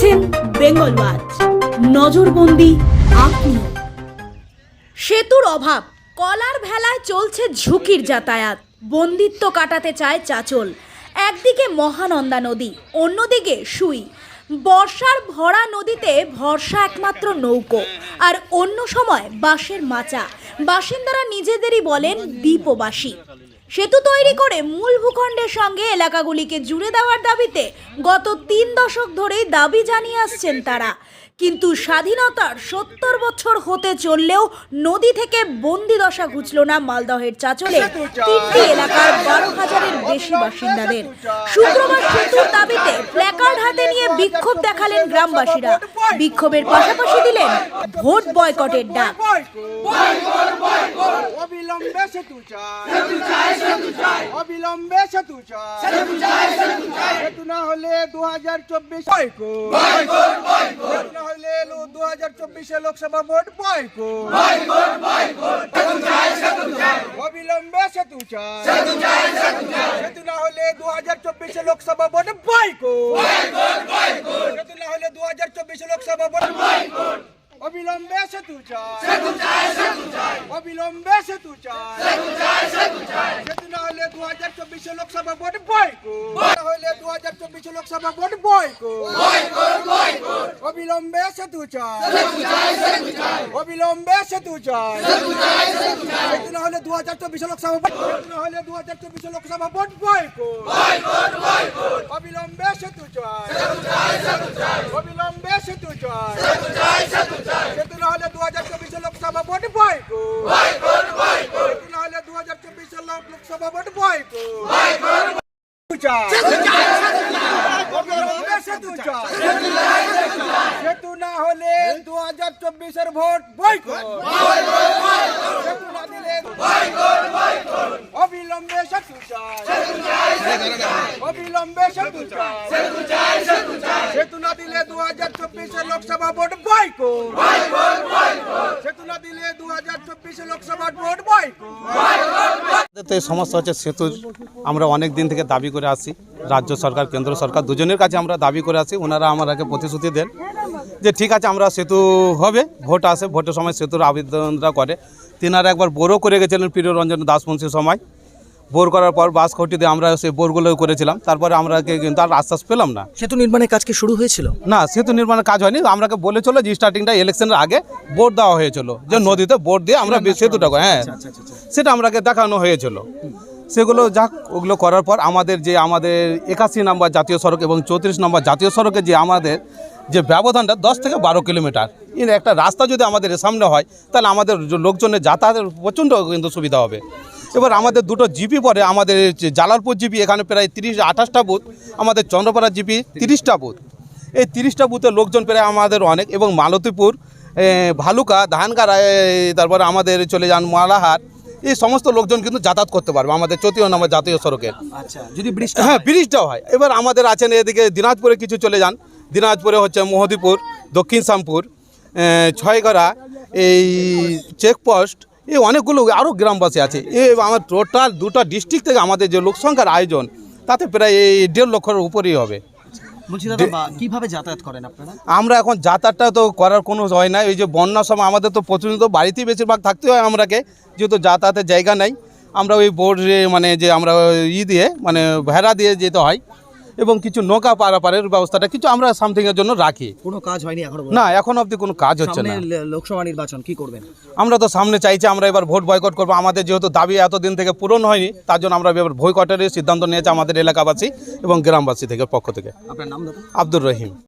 দেখছেন বেঙ্গল ওয়াচ। নজরবন্দি আপনিও সেতুর অভাব, কলার ভেলায় চলছে ঝুঁকির যাতায়াত, বন্দিত্ব কাটাতে চায় চাচল। একদিকে মহানন্দা নদী, অন্যদিকে সুই। বর্ষার ভরা নদীতে ভরসা একমাত্র নৌকো, আর অন্য সময় বাঁশের মাচা। বাসিন্দারা নিজেদেরই বলেন দ্বীপবাসী। সেতু তৈরি করে মূল ভূখণ্ডের সঙ্গে এলাকাগুলিকে জুড়ে দেওয়ার দাবিতে গত তিন দশক ধরেই দাবি জানিয়ে আসছেন তারা। কিন্তু স্বাধীনতার সত্তর বছর হতে চললেও নদী থেকে বন্দি দশা ঘুচল না মালদহের চাচলে। তিনটি এলাকার বারো হাজারের বেশি বাসিন্দাদের। শুক্রবার সেতুর দাবিতে প্ল্যাকার্ড হাতে নিয়ে বিক্ষোভ দেখালেন গ্রামবাসীরা। বিক্ষোভের পাশাপাশি দিলেন ভোট বয়কটের ডাক। অবিলম্বে সেতু চাই। অবিলম্বে সেতু চাই। সেতু না হলে দু হাজার চব্বিশ না হলে দু হাজার চব্বিশে লোকসভা ভোট বয়কো অবিলম্বে সেতু চাই। সেতু না হলে দু হাজার চব্বিশে লোকসভা ভোট বয়কো সেতু না হলে দু হাজার চব্বিশে লোকসভা ভোট অবিলম্বে সেতু চাই অবিলম্বে সেতু চাই সেতু না হলে দু হাজার চব্বিশে লোকসভা ভোট বয়কো না হলে দু হাজার চব্বিশে লোকসভা ভোট বয়কো অবিলম্বে সেতু চাই অবিলম্বে সেতু চাই সেতু না হলে দু হাজার চব্বিশে লোকসভা ভোট সেতু না হলে দু হাজার চব্বিশে লোকসভা ভোট বয়কো অবিলম্বে সেতু চাই অবিলম্বে সেতু চাই সেতু না হলে দু হাজার চব্বিশে লোকসভা ভোট বয়কো সেতু না হলে দু হাজার চব্বিশে লোকসভা ভোট বয়কো সেতু না হলে দু হাজার চব্বিশের ভোট বয়কো সেতু না দিলে অবিলম্বে সেতু অবিলম্বে সেতু সেতু না দিলে দু হাজার চব্বিশে লোকসভা ভোট বয়কো সেতু না দিলে দু হাজার চব্বিশে লোকসভা ভোট বয়কো আমাদের তো এই সমস্যা হচ্ছে সেতু আমরা অনেক দিন থেকে দাবি করে আসি রাজ্য সরকার কেন্দ্র সরকার দুজনের কাছে আমরা দাবি করে আসি ওনারা আমাকে প্রতিশ্রুতি দেন যে ঠিক আছে আমরা সেতু হবে ভোট আসে ভোটের সময় সেতুর আবেদনটা করে। তিনারা একবার বোরও করে গেছিলেন প্রিয় রঞ্জন দাসমুন্সির সময়। বোর করার পর বাস খটি দিয়ে আমরা সেই বোরগুলো করেছিলাম তারপরে আমরা কিন্তু আর আশ্বাস পেলাম না। সেতু নির্মাণের কাজ কি শুরু হয়েছিল? না সেতু নির্মাণের কাজ হয়নি আমরাকে বলেছিল যে স্টার্টিংটা ইলেকশনের আগে বোর্ড দেওয়া হয়েছিল যে নদীতে বোর্ড দিয়ে আমরা সেতুটা করি। হ্যাঁ সেটা আমরাকে দেখানো হয়েছিল। সেগুলো যাক, ওগুলো করার পর আমাদের যে আমাদের একাশি নম্বর জাতীয় সড়ক এবং চৌত্রিশ নম্বর জাতীয় সড়কে যে আমাদের যে ব্যবধানটা দশ থেকে বারো কিলোমিটার। এর একটা রাস্তা যদি আমাদের সামনে হয়, তাহলে আমাদের লোকজনের যাতায়াতের প্রচণ্ড কিন্তু সুবিধা হবে। এবার আমাদের দুটো জিপি পরে, আমাদের জালালপুর জিপি, এখানে প্রায় তিরিশ, আঠাশটা বুথ, আমাদের চন্দ্রপাড়া জিপি তিরিশটা বুথ। এই তিরিশটা বুথের লোকজন প্রায় আমাদের অনেক এবং মালতীপুর ভালুকা ধানগাড়া তারপরে আমাদের চলে যান মালাহার এই সমস্ত লোকজন কিন্তু যাতায়াত করতে পারবে আমাদের চতীয় নম্বর জাতীয় সড়কের আচ্ছা যদি বৃষ্টি হ্যাঁ ব্রিজটাও হয়। এবার আমাদের আছেন এদিকে দিনাজপুরে কিছু চলে যান। দিনাজপুরে হচ্ছে মহদিপুর দক্ষিণ শ্যামপুর ছয়গড়া এই চেকপোস্ট এই অনেকগুলো আরও গ্রামবাসী আছে। এই আমার টোটাল দুটো ডিস্ট্রিক্ট থেকে আমাদের যে লোকসংখ্যার আয়োজন তাতে প্রায় এই দেড় লক্ষের উপরেই হবে। বলছি দাদা কীভাবে যাতায়াত করেন আপনারা? আমরা এখন যাতায়াতটা তো করার কোনো হয় না এই যে বন্যার সময় আমাদের তো প্রতিনিয়ত বাড়িতেই বেশিরভাগ থাকতে হয় আমরাকে যেহেতু যাতায়াতের জায়গা নাই। আমরা ওই বোর্ডে মানে যে আমরা ই দিয়ে মানে ভেড়া দিয়ে যেতে হয় এবং কিছু নৌকা পারাপারের ব্যবস্থাটা কিছু আমরা সামথিংয়ের জন্য রাখি। কোনো কাজ হয়নি এখনও না এখন অবধি কোনো কাজ হচ্ছে না। লোকসভা নির্বাচন কি করবেন? আমরা তো সামনে চাইছি আমরা এবার ভোট বয়কট করব। আমাদের যেহেতু দাবি এতদিন থেকে পূরণ হয়নি তার জন্য আমরা এবার বয়কটের সিদ্ধান্ত নিয়েছি আমাদের এলাকাবাসী এবং গ্রামবাসী থেকে পক্ষ থেকে। আপনার নাম আব্দুর রহিম।